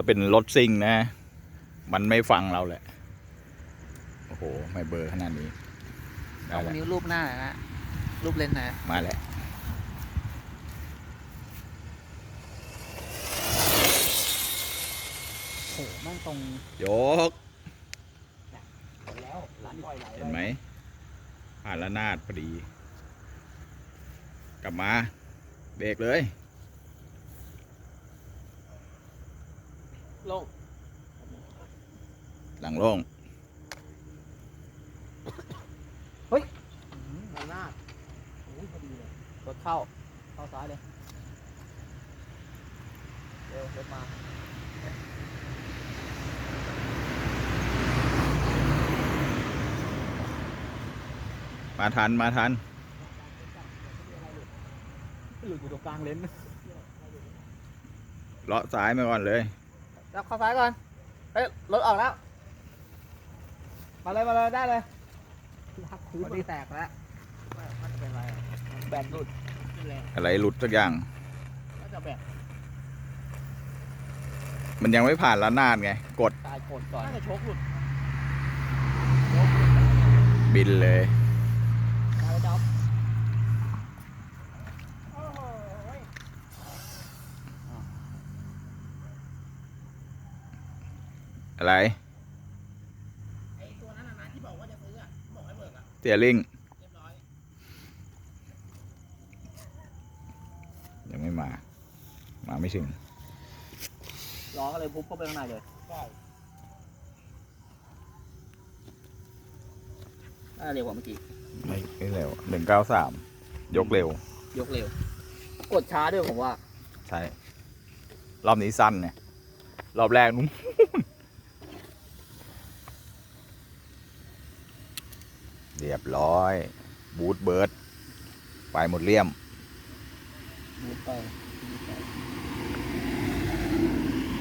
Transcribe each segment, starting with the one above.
ถ้าเป็นรถซิ่งนะ มันไม่ฟังเราแหละ โอ้โห ไม่เบอร์ขนาดนี้ได้เอาแล้วนิ้วรูปหน้าหน่อยนะรูปเลนส์หนะมาแล้ว โอ้โหแม่งตรงยกแล้วหลังปล่อยไหลเห็นไหมผ่านละนาดพอดี กลับมา เบรกเลย ลงหลังโล่งหลังหน้าโอ้ยพอดีเลยรถเข้า เข้าซ้ายเลย เร็วรถมามาทันมาทันหลุดอยู่ตรงกลางเลนส์เลาะซ้ายมาก่อนเลย แล้วเข้าซ้ายก่อนเฮ้ยรถออกแล้ว มาเลยมาเลยได้เลยพอดีแตกแล้วมันเป็นไรอะแบตหลุดขึ้นแรงอะไรหลุดสักอย่าง ก็จะแบตมันยังไม่ผ่านละนาดไง กดตายโกดก่อนน่าจะโชกหลุด บินเลย ตายจ๊อบ อะไรไอตัวนั้นนะที่บอกว่าจะซื้ออะบอกให้เบิกอะเตียริงเรียบร้อยยังไม่มา มาไม่ถึงล้อก็เลยพุบเข้าไปข้างในเลยใช่น่าเร็วกว่าเมื่อกี้ ไม่ไม่เร็วหนึ่งเก้าสามยกเร็ว ยกเร็ว กดช้าด้วยผมว่า ใช่ รอบนี้สั้นเนี่ย รอบแรกนู้น เรียบร้อย บูทเบิร์ด ไปหมดเลี่ยมบูทไป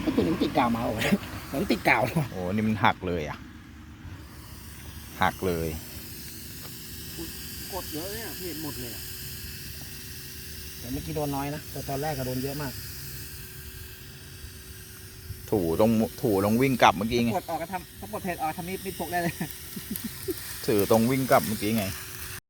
ไอ้ตัวนี้มันติดกาวมาโอ้ยมันติดกาวโอ้นี่มันหักเลยอะ หักเลย กดเยอะเนี่ยเห็นหมดเลยแต่เมื่อกี้โดนน้อยนะ แต่ตอนแรกก็โดนเยอะมาก ถูตรงถูตรงวิ่งกลับเมื่อกี้ไง กดออกก็ทำถ้ากดเพจออกทำมีดมีดพกได้เลย ถือตรงวิ่งกลับเมื่อกี้ไง